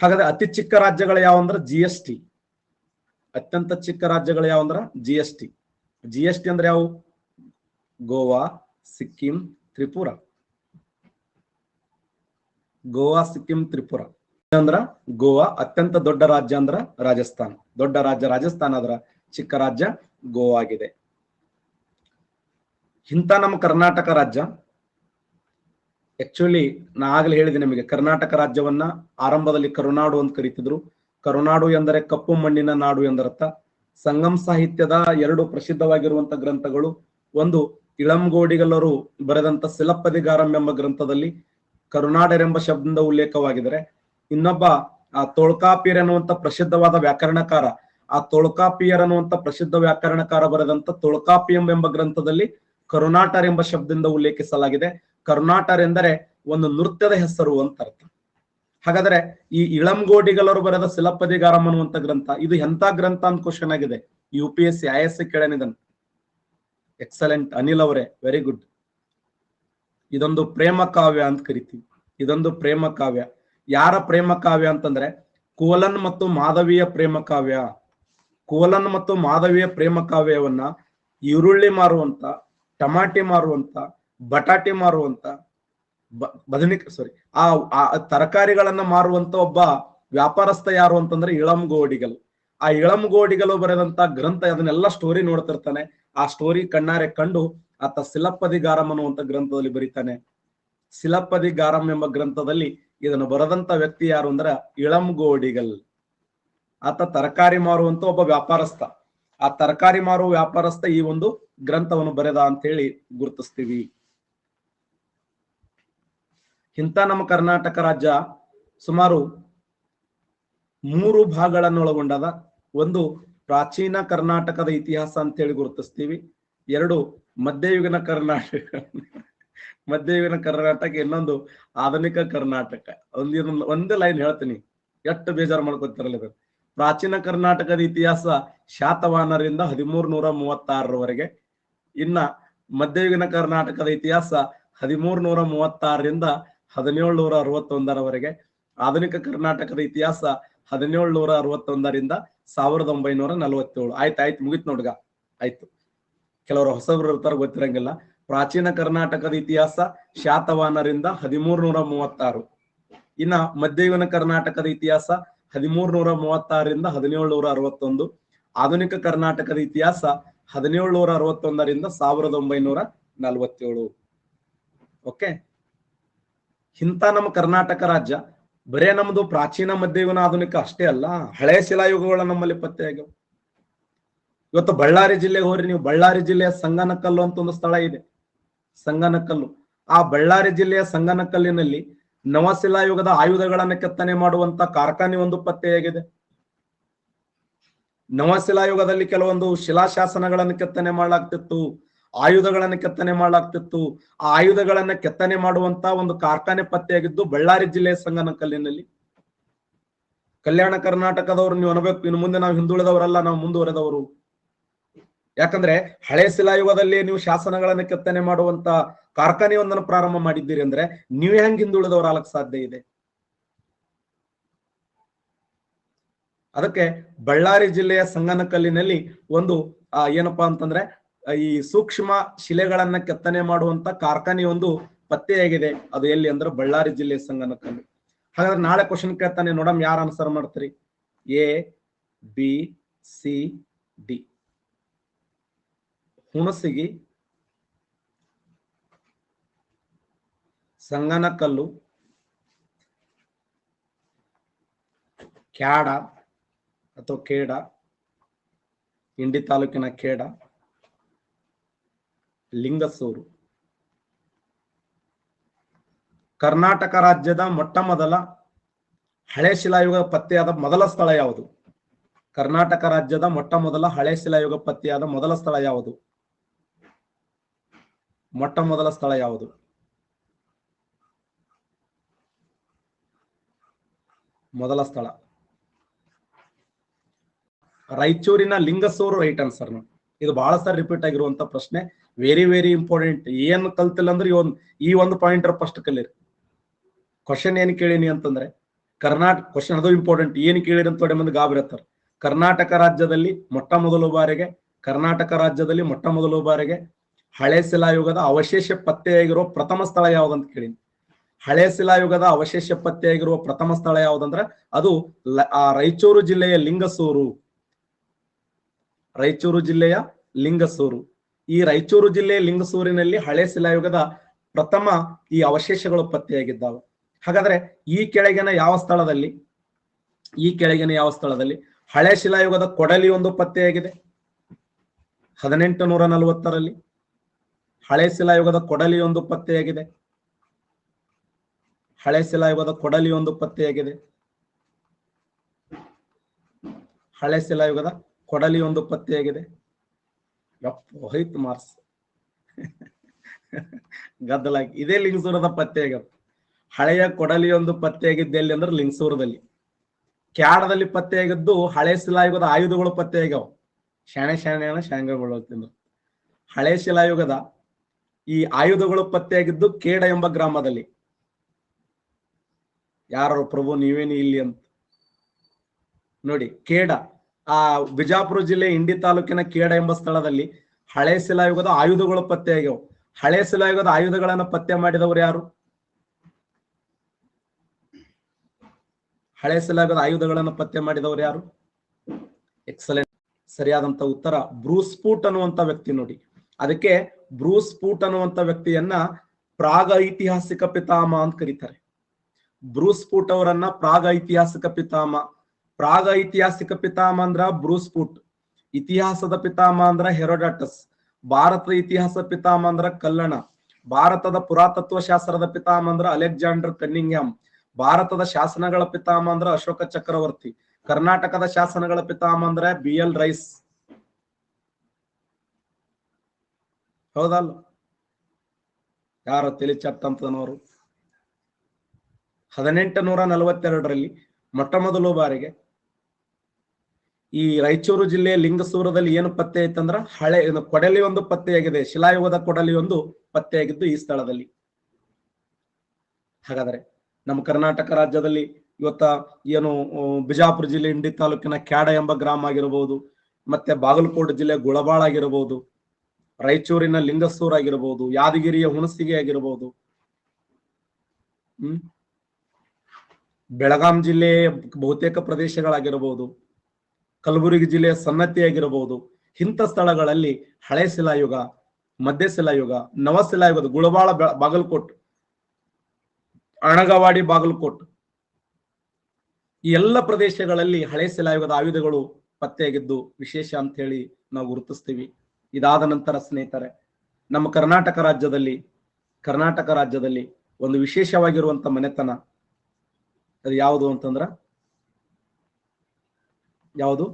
ಹಾಗಾದ್ರೆ ಅತಿ ಚಿಕ್ಕ ರಾಜ್ಯಗಳು ಯಾವ ಅಂದ್ರೆ ಜಿ ಎಸ್ ಟಿ ಅತ್ಯಂತ ಚಿಕ್ಕ ರಾಜ್ಯಗಳು ಯಾವ ಅಂದ್ರ G S T G S T ಅಂದ್ರೆ ಯಾವು? ಗೋವಾ, ಸಿಕ್ಕಿಂ, ತ್ರಿಪುರ. ಗೋವಾ, ಸಿಕ್ಕಿಂ, ತ್ರಿಪುರ. ಅಂದ್ರ ಗೋವಾ ಅತ್ಯಂತ ದೊಡ್ಡ ರಾಜ್ಯ ಅಂದ್ರ ರಾಜಸ್ಥಾನ್. ದೊಡ್ಡ ರಾಜ್ಯ ರಾಜಸ್ಥಾನ ಅದರ ಚಿಕ್ಕ ರಾಜ್ಯ ಗೋವಾ ಆಗಿದೆ. ಇಂಥ ನಮ್ಮ ಕರ್ನಾಟಕ ರಾಜ್ಯ ಆಕ್ಚುಲಿ ನಾ ಆಗ್ಲೇ ಹೇಳಿದೆ ನಿಮಗೆ, ಕರ್ನಾಟಕ ರಾಜ್ಯವನ್ನ ಆರಂಭದಲ್ಲಿ ಕರುನಾಡು ಅಂತ ಕರೀತಿದ್ರು. ಕರುನಾಡು ಎಂದರೆ ಕಪ್ಪು ಮಣ್ಣಿನ ನಾಡು ಎಂದರ್ಥ ಸಂಗಮ್ ಸಾಹಿತ್ಯದ ಎರಡು ಪ್ರಸಿದ್ಧವಾಗಿರುವಂತಹ ಗ್ರಂಥಗಳು, ಒಂದು ಇಳಂಗೋಡಿಗಲ್ಲರು ಬರೆದಂತ ಸಿಲಪ್ಪದಿಗಾರಂ ಎಂಬ ಗ್ರಂಥದಲ್ಲಿ ಕರುನಾಡರೆಂಬ ಶಬ್ದದಿಂದ ಉಲ್ಲೇಖವಾಗಿದರೆ ಇನ್ನೊಬ್ಬ ಆ ತೋಳ್ಕಾಪಿಯರ್ ಅನ್ನುವಂತ ಪ್ರಸಿದ್ಧವಾದ ವ್ಯಾಕರಣಕಾರ, ಆ ತೋಳ್ಕಾಪಿಯರ್ ಅನ್ನುವಂತ ಪ್ರಸಿದ್ಧ ವ್ಯಾಕರಣಕಾರ ಬರೆದಂತ ತೊಳ್ಕಾಪಿಯಂ ಎಂಬ ಗ್ರಂಥದಲ್ಲಿ ಕರುನಾಟರ್ ಎಂಬ ಶಬ್ದದಿಂದ ಉಲ್ಲೇಖಿಸಲಾಗಿದೆ. ಕರುಣಾಟರ್ ಎಂದರೆ ಒಂದು ನೃತ್ಯದ ಹೆಸರು ಅಂತ ಅರ್ಥ. ಹಾಗಾದ್ರೆ ಈ ಇಳಂಗೋಡಿಗಲರು ಬರೆದ ಸಿಲಪದಿಗಾರಂ ಅನ್ನುವಂತ ಗ್ರಂಥ, ಇದು ಎಂತ ಗ್ರಂಥ ಅಂತ ಕ್ವಶನ್ ಆಗಿದೆ. U P S C I S C ಕೇಳನಿದನ್ excellent Anil ಅವರೇ ವೆರಿ ಗುಡ್ ಇದೊಂದು ಪ್ರೇಮ ಕಾವ್ಯ ಅಂತ ಕರಿತೀವಿ. ಇದೊಂದು ಪ್ರೇಮ ಕಾವ್ಯ. ಯಾರ ಪ್ರೇಮ ಕಾವ್ಯ ಅಂತಂದ್ರೆ ಕೋಲನ್ ಮತ್ತು ಮಾಧವಿಯ ಪ್ರೇಮ ಕಾವ್ಯ. ಕೋಲನ್ ಮತ್ತು ಮಾಧವಿಯ ಪ್ರೇಮ ಕಾವ್ಯವನ್ನ ಈರುಳ್ಳಿ ಮಾರುವಂತ, ಟಮಾಟಿ ಮಾರುವಂತ, ಬಟಾಟೆ ಮಾರುವಂತ ಬದನಿಕ ಸಾರಿ ಆ ಆ ತರಕಾರಿಗಳನ್ನ ಮಾರುವಂತ ಒಬ್ಬ ವ್ಯಾಪಾರಸ್ಥ ಯಾರು ಅಂತಂದ್ರೆ ಇಳಂಗೋಡಿಗಲ್ ಆ ಇಳಂಗೋಡಿಗಲು ಬರೆದಂತ ಗ್ರಂಥ ಅದನ್ನೆಲ್ಲ ಸ್ಟೋರಿ ನೋಡ್ತಿರ್ತಾನೆ. ಆ ಸ್ಟೋರಿ ಕಣ್ಣಾರೆ ಕಂಡು ಆತ ಸಿಲಪ್ಪದಿಗಾರಂ ಅನ್ನುವಂತ ಗ್ರಂಥದಲ್ಲಿ ಬರೀತಾನೆ. ಸಿಲಪ್ಪದಿಗಾರಂ ಎಂಬ ಗ್ರಂಥದಲ್ಲಿ ಇದನ್ನು ಬರೆದಂತ ವ್ಯಕ್ತಿ ಯಾರು ಅಂದ್ರ ಇಳಂಗೋಡಿಗಲ್ ಆತ ತರಕಾರಿ ಮಾರುವಂತ ಒಬ್ಬ ವ್ಯಾಪಾರಸ್ಥ. ಆ ತರಕಾರಿ ಮಾರುವ ವ್ಯಾಪಾರಸ್ಥ ಈ ಒಂದು ಗ್ರಂಥವನ್ನು ಬರೆದ ಅಂತ ಹೇಳಿ ಗುರುತಿಸ್ತೀವಿ. ಇಂಥ ನಮ್ಮ ಕರ್ನಾಟಕ ರಾಜ್ಯ ಸುಮಾರು ಮೂರು ಭಾಗಗಳನ್ನು ಒಳಗೊಂಡದ ಒಂದು ಪ್ರಾಚೀನ ಕರ್ನಾಟಕದ ಇತಿಹಾಸ ಅಂತ ಹೇಳಿ ಗುರುತಿಸ್ತೀವಿ. ಎರಡು ಮಧ್ಯಯುಗನ ಕರ್ನಾಟಕ. ಮಧ್ಯಯುಗನ ಕರ್ನಾಟಕ ಇನ್ನೊಂದು ಆಧುನಿಕ ಕರ್ನಾಟಕ. ಒಂದ್ ಒಂದೇ ಲೈನ್ ಹೇಳ್ತೀನಿ. ಎಷ್ಟು ಬೇಜಾರು ಮಾಡ್ಕೊತಿರಲ್ಲ ಪ್ರಾಚೀನ ಕರ್ನಾಟಕದ ಇತಿಹಾಸ ಶಾತವಾಹನರಿಂದ ಹದಿಮೂರ್ ನೂರ ಮೂವತ್ತಾರರವರೆಗೆ ಇನ್ನ ಮಧ್ಯಯುಗನ ಕರ್ನಾಟಕದ ಇತಿಹಾಸ ಹದಿಮೂರ್ ನೂರ ಮೂವತ್ತಾರರಿಂದ ಹದಿನೇಳು ನೂರ ಅರವತ್ತೊಂದರವರೆಗೆ ಆಧುನಿಕ ಕರ್ನಾಟಕದ ಇತಿಹಾಸ ಹದಿನೇಳು ನೂರ ಅರವತ್ತೊಂದರಿಂದ ಸಾವಿರದ ಒಂಬೈನೂರ ನಲವತ್ತೇಳು. ಆಯ್ತು ಆಯ್ತು, ಮುಗಿತ್ ನೋಡ್ಗ. ಆಯ್ತು. ಕೆಲವರು ಹೊಸಬ್ರು ಇರ್ತಾರೆ ಗೊತ್ತಿರಂಗಿಲ್ಲ. ಪ್ರಾಚೀನ ಕರ್ನಾಟಕದ ಇತಿಹಾಸ ಶಾತವಾನರಿಂದ ಹದಿಮೂರ್ ನೂರ ಮೂವತ್ತಾರು. ಇನ್ನ ಮಧ್ಯಯುಗನ ಕರ್ನಾಟಕದ ಇತಿಹಾಸ ಹದಿಮೂರ್ ನೂರ ಮೂವತ್ತಾರರಿಂದ ಹದಿನೇಳು ನೂರ ಅರವತ್ತೊಂದು. ಆಧುನಿಕ ಕರ್ನಾಟಕದ ಇತಿಹಾಸ ಹದಿನೇಳು ನೂರ ಅರವತ್ತೊಂದರಿಂದ ಸಾವಿರದ ಒಂಬೈನೂರ ನಲವತ್ತೇಳು. ಓಕೆ? ಇಂಥ ನಮ್ಮ ಕರ್ನಾಟಕ ರಾಜ್ಯ. ಬರೇ ನಮ್ದು ಪ್ರಾಚೀನ ಮಧ್ಯಯುಗನ ಆಧುನಿಕ ಅಷ್ಟೇ ಅಲ್ಲ, ಹಳೆ ಶಿಲಾಯುಗಗಳ ನಮ್ಮಲ್ಲಿ ಪತ್ತೆಯಾಗ್ಯಾವ. ಇವತ್ತು ಬಳ್ಳಾರಿ ಜಿಲ್ಲೆಗೆ ಹೋಗ್ರಿ, ನೀವು ಬಳ್ಳಾರಿ ಜಿಲ್ಲೆಯ ಸಂಗನಕಲ್ಲು ಅಂತ ಒಂದು ಸ್ಥಳ ಇದೆ. ಸಂಗನಕಲ್ಲು. ಆ ಬಳ್ಳಾರಿ ಜಿಲ್ಲೆಯ ಸಂಗನಕಲ್ಲಿನಲ್ಲಿ ನವಶಿಲಾಯುಗದ ಆಯುಧಗಳನ್ನ ಕೆತ್ತನೆ ಮಾಡುವಂತ ಕಾರ್ಖಾನೆ ಒಂದು ಪತ್ತೆಯಾಗಿದೆ ನವಶಿಲಾಯುಗದಲ್ಲಿ ಕೆಲವೊಂದು ಶಿಲಾಶಾಸನಗಳನ್ನು ಕೆತ್ತನೆ ಮಾಡಲಾಗ್ತಿತ್ತು, ಆಯುಧಗಳನ್ನು ಕೆತ್ತನೆ ಮಾಡಲಾಗ್ತಿತ್ತು. ಆ ಆಯುಧಗಳನ್ನ ಕೆತ್ತನೆ ಮಾಡುವಂತ ಒಂದು ಕಾರ್ಖಾನೆ ಪತ್ತೆಯಾಗಿದ್ದು ಬಳ್ಳಾರಿ ಜಿಲ್ಲೆಯ ಸಂಗನಕಲ್ಲಿನಲ್ಲಿ. ಕಲ್ಯಾಣ ಕರ್ನಾಟಕದವರು ನೀವು ಅನ್ಬೇಕು, ಇನ್ನು ಮುಂದೆ ನಾವು ಹಿಂದುಳಿದವರಲ್ಲ, ನಾವು ಮುಂದುವರೆದವರು. ಯಾಕಂದ್ರೆ ಹಳೆ ಶಿಲಾಯುಗದಲ್ಲಿ ನೀವು ಶಾಸನಗಳನ್ನ ಕೆತ್ತನೆ ಮಾಡುವಂತ ಕಾರ್ಖಾನೆಯೊಂದನ್ನು ಪ್ರಾರಂಭ ಮಾಡಿದ್ದೀರಿ ಅಂದ್ರೆ ನೀವು ಹೆಂಗ್ ಹಿಂದುಳಿದವರಾಗಕ್ ಸಾಧ್ಯ ಇದೆ? ಅದಕ್ಕೆ ಬಳ್ಳಾರಿ ಜಿಲ್ಲೆಯ ಸಂಗನಕಲ್ಲಿನಲ್ಲಿ ಒಂದು ಏನಪ್ಪಾ ಅಂತಂದ್ರೆ ಈ ಸೂಕ್ಷ್ಮ ಶಿಲೆಗಳನ್ನ ಕೆತ್ತನೆ ಮಾಡುವಂತ ಕಾರ್ಖಾನೆಯೊಂದು ಪತ್ತೆಯಾಗಿದೆ. ಅದು ಎಲ್ಲಿ ಅಂದ್ರೆ ಬಳ್ಳಾರಿ ಜಿಲ್ಲೆಯ ಸಂಗನಕಲ್ಲಿ ಹಾಗಾದ್ರೆ ನಾಳೆ ಕ್ವಶನ್ ಕೇಳ್ತಾನೆ ನೋಡಮ್ ಯಾರು ಆನ್ಸರ್ ಮಾಡ್ತೀರಿ? A B C D Hunasagi, Sanganakallu, ಕ್ಯಾಡ ಅಥವಾ ಕೇಡ, ಇಂಡಿ ತಾಲೂಕಿನ ಕೇಡ, ಲಿಂಗಸೂರು. ಕರ್ನಾಟಕ ರಾಜ್ಯದ ಮೊಟ್ಟ ಮೊದಲ ಹಳೆ ಶಿಲಾಯುಗ ಪತ್ತೆಯಾದ ಮೊದಲ ಸ್ಥಳ ಯಾವುದು? ಕರ್ನಾಟಕ ರಾಜ್ಯದ ಮೊಟ್ಟ ಮೊದಲ ಹಳೆ ಶಿಲಾಯುಗ ಪತ್ತೆಯಾದ ಮೊದಲ ಸ್ಥಳ ಯಾವುದು? ಮೊಟ್ಟ ಮೊದಲ ಸ್ಥಳ ಯಾವುದು? ಮೊದಲ ಸ್ಥಳ. ರಾಯಚೂರಿನ ಲಿಂಗಸೂರು ರೈಟ್ ಆನ್ಸರ್ ಇದು ಬಹಳ ಸರ್ ರಿಪೀಟ್ ಆಗಿರುವಂತ ಪ್ರಶ್ನೆ. ವೆರಿ ವೆರಿ ಇಂಪಾರ್ಟೆಂಟ್ ಏನು ಕಲ್ತಿಲ್ಲ ಅಂದ್ರೆ ಈ ಒಂದು ಈ ಒಂದು ಪಾಯಿಂಟ್ ಫಸ್ಟ್ ಕಲೀರಿ. ಕ್ವಶನ್ ಏನ್ ಕೇಳೀನಿ ಅಂತಂದ್ರೆ ಕರ್ನಾಟಕ ಕ್ವಶನ್ ಅದು ಇಂಪಾರ್ಟೆಂಟ್ ಏನ್ ಕೇಳಿರಿ ಅಂತ ತೊಡೆ ಮಂದಿ ಗಾಬರಿರ್ತಾರೆ ಕರ್ನಾಟಕ ರಾಜ್ಯದಲ್ಲಿ ಮೊಟ್ಟ ಮೊದಲ ಬಾರಿಗೆ, ಕರ್ನಾಟಕ ರಾಜ್ಯದಲ್ಲಿ ಮೊಟ್ಟ ಮೊದಲ ಬಾರಿಗೆ ಹಳೆ ಶಿಲಾಯುಗದ ಅವಶೇಷ ಪತ್ತೆಯಾಗಿರುವ ಪ್ರಥಮ ಸ್ಥಳ ಯಾವ್ದಂತ ಕೇಳಿ. ಹಳೆ ಶಿಲಾಯುಗದ ಅವಶೇಷ ಪತ್ತೆಯಾಗಿರುವ ಪ್ರಥಮ ಸ್ಥಳ ಯಾವ್ದಂದ್ರೆ ಅದು ಆ ರಾಯಚೂರು ಜಿಲ್ಲೆಯ ಲಿಂಗಸೂರು. ರಾಯಚೂರು ಜಿಲ್ಲೆಯ ಲಿಂಗಸೂರು. ಈ ರಾಯಚೂರು ಜಿಲ್ಲೆಯ ಲಿಂಗಸೂರಿನಲ್ಲಿ ಹಳೆ ಶಿಲಾಯುಗದ ಪ್ರಥಮ ಈ ಅವಶೇಷಗಳು ಪತ್ತೆಯಾಗಿದ್ದಾವೆ. ಹಾಗಾದ್ರೆ ಈ ಕೆಳಗಿನ ಯಾವ ಸ್ಥಳದಲ್ಲಿ, ಈ ಕೆಳಗಿನ ಯಾವ ಸ್ಥಳದಲ್ಲಿ ಹಳೆ ಶಿಲಾಯುಗದ ಕೊಡಲಿ ಒಂದು ಪತ್ತೆಯಾಗಿದೆ? ಹದಿನೆಂಟು ನೂರ ನಲವತ್ತರಲ್ಲಿ. ಹಳೆ ಶಿಲಾಯುಗದ ಕೊಡಲಿ ಒಂದು ಪತ್ತೆಯಾಗಿದೆ. ಹಳೆ ಶಿಲಾಯುಗದ ಕೊಡಲಿ ಒಂದು ಪತ್ತೆಯಾಗಿದೆ. ಹಳೆ ಶಿಲಾಯುಗದ ಕೊಡಲಿ ಒಂದು ಪತ್ತೆಯಾಗಿದೆ. ಹೋಯ್ತು ಮಾರ್ಸ್ ಗದ್ದಲಾಗಿ. ಇದೇ ಲಿಂಗಸೂರದ ಪತ್ತೆಯಾಗ್ಯದ. ಹಳೆಯ ಕೊಡಲಿ ಒಂದು ಪತ್ತೆಯಾಗಿದ್ದೆ ಎಲ್ಲಿ ಅಂದ್ರೆ ಲಿಂಗಸೂರದಲ್ಲಿ. ಕ್ಯಾಡದಲ್ಲಿ ಪತ್ತೆಯಾಗಿದ್ದು ಹಳೆ ಶಿಲಾಯುಗದ ಆಯುಧಗಳು ಪತ್ತೆಯಾಗ್ಯಾವ. ಶಾಣೆ ಶಾಣೆ ಶಾಂಗಗಳು ತಿಂದ್ರು ಹಳೆ ಶಿಲಾಯುಗದ ಈ ಆಯುಧಗಳು ಪತ್ತೆಯಾಗಿದ್ದು ಕೇಡ ಎಂಬ ಗ್ರಾಮದಲ್ಲಿ. ಯಾರು ಪ್ರಭು, ನೀವೇನು ಇಲ್ಲಿ ಅಂತ. ನೋಡಿ, ಕೇಡ. ಆ ಬಿಜಾಪುರ ಜಿಲ್ಲೆ ಇಂಡಿ ತಾಲೂಕಿನ ಕೇಡ ಎಂಬ ಸ್ಥಳದಲ್ಲಿ ಹಳೆ ಶಿಲಾಯುಗದ ಆಯುಧಗಳು ಪತ್ತೆಯಾಗ್ಯವು. ಹಳೆ ಶಿಲಾಯುಗದ ಆಯುಧಗಳನ್ನ ಪತ್ತೆ ಮಾಡಿದವರು ಯಾರು? ಹಳೆ ಶಿಲಾಯುಗದ ಆಯುಧಗಳನ್ನು ಪತ್ತೆ ಮಾಡಿದವರು ಯಾರು? ಎಕ್ಸಲೆಂಟ್ ಸರಿಯಾದಂತ ಉತ್ತರ ಬ್ರೂಸ್ಪೂಟ್ ಅನ್ನುವಂತ ವ್ಯಕ್ತಿ ನೋಡಿ. ಅದಕ್ಕೆ ಬ್ರೂಸ್ಪೂಟ್ ಅನ್ನುವಂತ ವ್ಯಕ್ತಿಯನ್ನ ಪ್ರಾಗ ಐತಿಹಾಸಿಕ ಪಿತಾಮ ಅಂತ ಕರೀತಾರೆ. ಬ್ರೂಸ್ ಫೂಟ್ ಅವರನ್ನ ಪ್ರಾಗ ಐತಿಹಾಸಿಕ ಪಿತಾಮ ಪ್ರಾಗ ಐತಿಹಾಸಿಕ ಪಿತಾಮ ಅಂದ್ರ ಬ್ರೂಸ್ಪೂಟ್ ಇತಿಹಾಸದ ಪಿತಾಮ ಅಂದ್ರ ಹೆರೋಡಾಟಸ್, ಭಾರತದ ಇತಿಹಾಸ ಪಿತಾಮ ಅಂದ್ರ ಕಲ್ಲಣ, ಭಾರತದ ಪುರಾತತ್ವ ಶಾಸ್ತ್ರದ ಪಿತಾಮ ಅಂದ್ರ ಅಲೆಕ್ಸಾಂಡರ್ ಕನ್ನಿಂಗ್ಯಾಮ್, ಭಾರತದ ಶಾಸನಗಳ ಪಿತಾಮ ಅಂದ್ರ ಅಶೋಕ ಚಕ್ರವರ್ತಿ, ಕರ್ನಾಟಕದ ಶಾಸನಗಳ ಪಿತಾಮ ಅಂದ್ರ ಬಿ ಎಲ್ ರೈಸ್ ಹೌದಲ್ಲ? ಯಾರ ತಲೆ ಚಟ್ಟಂತನವರು ಹದಿನೆಂಟು ನೂರ ನಲವತ್ತೆರಡರಲ್ಲಿ ಮೊಟ್ಟ ಮೊದಲು ಬಾರಿಗೆ ಈ ರಾಯಚೂರು ಜಿಲ್ಲೆಯ ಲಿಂಗಸೂರದಲ್ಲಿ ಏನು ಪತ್ತೆ ಆಯ್ತಂದ್ರ ಹಳೆ ಕೊಡಲಿ ಒಂದು ಪತ್ತೆಯಾಗಿದೆ, ಶಿಲಾಯುಗದ ಕೊಡಲಿ ಒಂದು ಪತ್ತೆಯಾಗಿದ್ದು ಈ ಸ್ಥಳದಲ್ಲಿ. ಹಾಗಾದ್ರೆ ನಮ್ಮ ಕರ್ನಾಟಕ ರಾಜ್ಯದಲ್ಲಿ ಇವತ್ತ ಏನು ಬಿಜಾಪುರ ಜಿಲ್ಲೆ ಇಂಡಿ ತಾಲೂಕಿನ ಕ್ಯಾಡ ಎಂಬ ಗ್ರಾಮ ಆಗಿರಬಹುದು ಮತ್ತೆ ಬಾಗಲಕೋಟೆ ಜಿಲ್ಲೆ ಗುಳಬಾಳ ಆಗಿರಬಹುದು ರಾಯಚೂರಿನ ಲಿಂಗಸೂರ್ ಆಗಿರ್ಬೋದು, ಯಾದಗಿರಿಯ ಹುಣಸಿಗೆ ಆಗಿರ್ಬೋದು, ಹ್ಮ್? ಬೆಳಗಾಂ ಜಿಲ್ಲೆಯ ಬಹುತೇಕ ಪ್ರದೇಶಗಳಾಗಿರಬಹುದು ಕಲಬುರಗಿ ಜಿಲ್ಲೆಯ ಸನ್ನತಿ ಆಗಿರಬಹುದು ಇಂಥ ಸ್ಥಳಗಳಲ್ಲಿ ಹಳೆ ಶಿಲಾಯುಗ, ಮಧ್ಯ ಶಿಲಾಯುಗ, ನವ ಶಿಲಾಯುಗದ ಗುಳಬಾಳ ಬಾಗಲಕೋಟ್, ಅಣಗವಾಡಿ ಬಾಗಲಕೋಟ್, ಈ ಎಲ್ಲ ಪ್ರದೇಶಗಳಲ್ಲಿ ಹಳೆ ಶಿಲಾಯುಗದ ಆಯುಧಗಳು ಪತ್ತೆಯಾಗಿದ್ದು ವಿಶೇಷ ಅಂತ ಹೇಳಿ ನಾವು ಗುರುತಿಸ್ತೀವಿ. ಇದಾದ ನಂತರ ಸ್ನೇಹಿತರೆ, ನಮ್ಮ ಕರ್ನಾಟಕ ರಾಜ್ಯದಲ್ಲಿ ಕರ್ನಾಟಕ ರಾಜ್ಯದಲ್ಲಿ ಒಂದು ವಿಶೇಷವಾಗಿರುವಂತ ಮನೆತನ ಅದು ಯಾವುದು ಅಂತಂದ್ರ? ಯಾವುದು?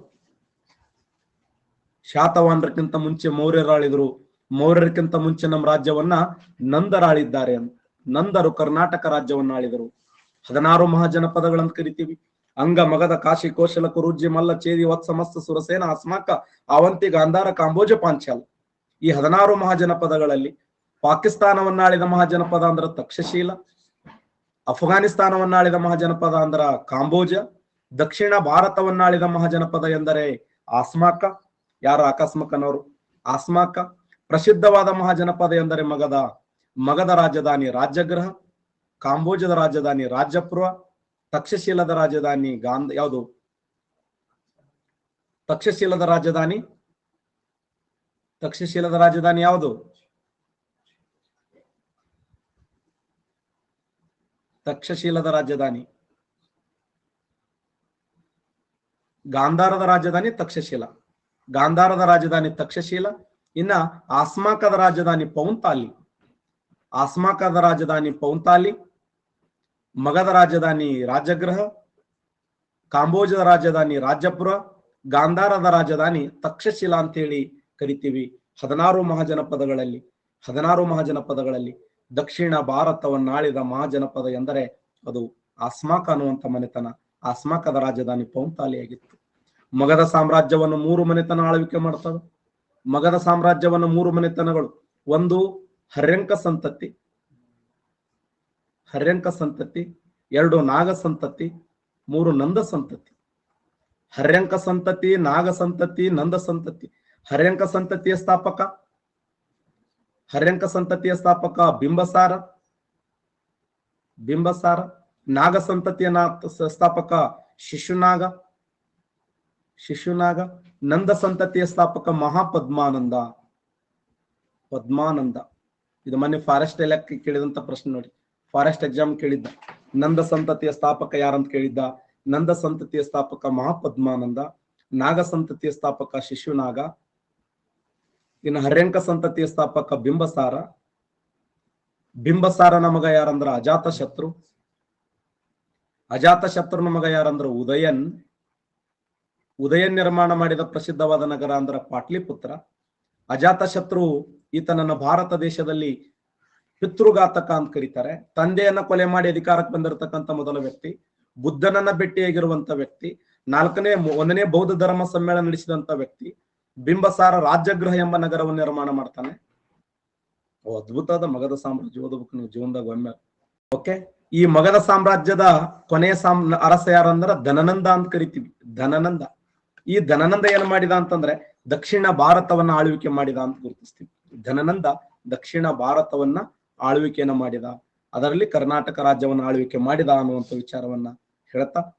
ಶಾತವಾಹನರಕ್ಕಿಂತ ಮುಂಚೆ ಮೌರ್ಯರಾಳಿದ್ರು ಮೌರ್ಯರಕ್ಕಿಂತ ಮುಂಚೆ ನಮ್ಮ ರಾಜ್ಯವನ್ನ ನಂದರಾಳಿದ್ದಾರೆ ಅಂತ. ನಂದರು ಕರ್ನಾಟಕ ರಾಜ್ಯವನ್ನ ಆಳಿದರು ಹದಿನಾರು ಮಹಾಜನಪದಗಳಂತ ಕರಿತೀವಿ. ಅಂಗ ಮಗದ ಕಾಶಿ ಕೋಶಲ ಕುರುಜ್ಜಿ ಮಲ್ಲ ಚೇದಿ ವತ್ಸ ಮಸ್ತ ಸುರಸೇನ ಅಸ್ಮಾಕ ಅವಂತಿ ಗಾಂಧಾರ ಕಾಂಬೋಜ ಪಾಂಚಾಲ್. ಈ ಹದಿನಾರು ಮಹಾಜನಪದಗಳಲ್ಲಿ ಪಾಕಿಸ್ತಾನವನ್ನಾಳಿದ ಮಹಾಜನಪದ ಅಂದ್ರ ತಕ್ಷಶೀಲ, ಅಫ್ಘಾನಿಸ್ತಾನವನ್ನಾಳಿದ ಮಹಾಜನಪದ ಅಂದ್ರ ಕಾಂಬೋಜ, ದಕ್ಷಿಣ ಭಾರತವನ್ನಾಳಿದ ಮಹಾಜನಪದ ಎಂದರೆ ಆಸ್ಮಾಕ ಯಾರು ಆಕಸ್ಮಕನವರು? ಆಸ್ಮಾಕ ಪ್ರಸಿದ್ಧವಾದ ಮಹಾಜನಪದ ಎಂದರೆ ಮಗದ ಮಗದ ರಾಜಧಾನಿ ರಾಜ್ಯಗ್ರಹ, ಕಾಂಬೋಜದ ರಾಜಧಾನಿ ರಾಜಪುರ ತಕ್ಷಶೀಲದ ರಾಜಧಾನಿ ಗಾಂಧ, ಯಾವುದು? ತಕ್ಷಶೀಲದ ರಾಜಧಾನಿ? ತಕ್ಷಶೀಲದ ರಾಜಧಾನಿ ಯಾವುದು? ತಕ್ಷಶೀಲದ ರಾಜಧಾನಿ. ಗಾಂಧಾರದ ರಾಜಧಾನಿ ತಕ್ಷಶೀಲ. ಗಾಂಧಾರದ ರಾಜಧಾನಿ ತಕ್ಷಶೀಲ. ಇನ್ನ ಆಸ್ಮಾಕದ ರಾಜಧಾನಿ ಪೌಂತಾಲಿ. ಆಸ್ಮಾಕದ ರಾಜಧಾನಿ ಪೌಂತಾಲಿ. ಮಗದ ರಾಜಧಾನಿ ರಾಜಗೃಹ, ಕಾಂಬೋಜದ ರಾಜಧಾನಿ ರಾಜಪುರ ಗಾಂಧಾರದ ರಾಜಧಾನಿ ತಕ್ಷಶಿಲಾ ಅಂತ ಹೇಳಿ ಕರಿತೀವಿ ಹದಿನಾರು ಮಹಾಜನಪದಗಳಲ್ಲಿ. ಹದಿನಾರು ಮಹಾಜನಪದಗಳಲ್ಲಿ ದಕ್ಷಿಣ ಭಾರತವನ್ನಾಳಿದ ಮಹಾಜನಪದ ಎಂದರೆ ಅದು ಆಸ್ಮಾಕ ಅನ್ನುವಂತ ಮನೆತನ. ಆಸ್ಮಾಕದ ರಾಜಧಾನಿ ಪೌಂತಾಲಿಯಾಗಿತ್ತು. ಮಗಧ ಸಾಮ್ರಾಜ್ಯವನ್ನು ಮೂರು ಮನೆತನ ಆಳ್ವಿಕೆ ಮಾಡ್ತವೆ ಮಗಧ ಸಾಮ್ರಾಜ್ಯವನ್ನು ಮೂರು ಮನೆತನಗಳು. ಒಂದು ಹರ್ಯಂಕ ಸಂತತಿ ಹರ್ಯಂಕ ಸಂತತಿ, ಎರಡು ನಾಗ ಸಂತತಿ, ಮೂರು ನಂದ ಸಂತತಿ. ಹರ್ಯಂಕ ಸಂತತಿ, ನಾಗ ಸಂತತಿ, ನಂದ ಸಂತತಿ. ಹರ್ಯಂಕ ಸಂತತಿಯ ಸ್ಥಾಪಕ? ಹರ್ಯಂಕ ಸಂತತಿಯ ಸ್ಥಾಪಕ ಬಿಂಬಸಾರ. ಬಿಂಬಸಾರ, ನಾಗ ಸಂತತಿಯ ಸ್ಥಾಪಕ ಶಿಶುನಾಗ. ಶಿಶುನಾಗ, ನಂದ ಸಂತತಿಯ ಸ್ಥಾಪಕ ಮಹಾಪದ್ಮಾನಂದ. ಪದ್ಮಾನಂದ. ಇದು ಮೊನ್ನೆ ಫಾರೆಸ್ಟ್ ಇಲಾಖೆ ಕೇಳಿದಂತ ಪ್ರಶ್ನೆ ನೋಡಿ. ಫಾರೆಸ್ಟ್ ಎಕ್ಸಾಮ್ ಕೇಳಿದ್ದ. ನಂದ ಸಂತತಿಯ ಸ್ಥಾಪಕ ಯಾರಂತ ಕೇಳಿದ್ದ. ನಂದ ಸಂತತಿಯ ಸ್ಥಾಪಕ ಮಹಾಪದ್ಮಾನಂದ. ನಾಗ ಸಂತತಿಯ ಸ್ಥಾಪಕ ಶಿಶುನಾಗ. ಇನ್ನು ಹರ್ಯಂಕ ಸಂತತಿಯ ಸ್ಥಾಪಕ ಬಿಂಬಸಾರ. ಬಿಂಬಸಾರ ನಮಗ ಯಾರಂದ್ರ ಅಜಾತ ಶತ್ರು ಅಜಾತ ಶತ್ರು ನಮಗ ಯಾರಂದ್ರ ಉದಯನ್. ಉದಯನ್ ನಿರ್ಮಾಣ ಮಾಡಿದ ಪ್ರಸಿದ್ಧವಾದ ನಗರ ಅಂದ್ರ ಪಾಟ್ಲಿಪುತ್ರ. ಅಜಾತ ಶತ್ರು ಈತನನ್ನ ಭಾರತ ದೇಶದಲ್ಲಿ ಪಿತೃಘಾತಕ ಅಂತ ಕರೀತಾರೆ. ತಂದೆಯನ್ನ ಕೊಲೆ ಮಾಡಿ ಅಧಿಕಾರಕ್ಕೆ ಬಂದಿರತಕ್ಕಂತ ಮೊದಲ ವ್ಯಕ್ತಿ, ಬುದ್ಧನನ್ನ ಭೇಟಿಯಾಗಿರುವಂತ ವ್ಯಕ್ತಿ, ನಾಲ್ಕನೇ ಒಂದನೇ ಬೌದ್ಧ ಧರ್ಮ ಸಮ್ಮೇಳನ ನಡೆಸಿದಂತ ವ್ಯಕ್ತಿ, ಬಿಂಬಸಾರ ರಾಜ್ಯಗೃಹ ಎಂಬ ನಗರವನ್ನು ನಿರ್ಮಾಣ ಮಾಡ್ತಾನೆ. ಅದ್ಭುತವಾದ ಮಗಧ ಸಾಮ್ರಾಜ್ಯ. ಓದಬೇಕು ನೀವು ಜೀವನದಾಗ ಒಮ್ಮೆ. ಓಕೆ, ಈ ಮಗಧ ಸಾಮ್ರಾಜ್ಯದ ಕೊನೆಯ ಸಾಮ್, ಅರಸ ಯಾರಂದ್ರ ಧನನಂದ ಅಂತ ಕರಿತೀವಿ. ಧನನಂದ. ಈ ಧನನಂದ ಏನ್ ಮಾಡಿದ ಅಂತಂದ್ರೆ ದಕ್ಷಿಣ ಭಾರತವನ್ನ ಆಳ್ವಿಕೆ ಮಾಡಿದ ಅಂತ ಗುರುತಿಸ್ತೀವಿ. ಧನನಂದ ದಕ್ಷಿಣ ಭಾರತವನ್ನ ಆಳ್ವಿಕೆಯನ್ನ ಮಾಡಿದ. ಅದರಲ್ಲಿ ಕರ್ನಾಟಕ ರಾಜ್ಯವನ್ನ ಆಳ್ವಿಕೆ ಮಾಡಿದ ಅನ್ನುವಂಥ ವಿಚಾರವನ್ನ ಹೇಳ್ತಾ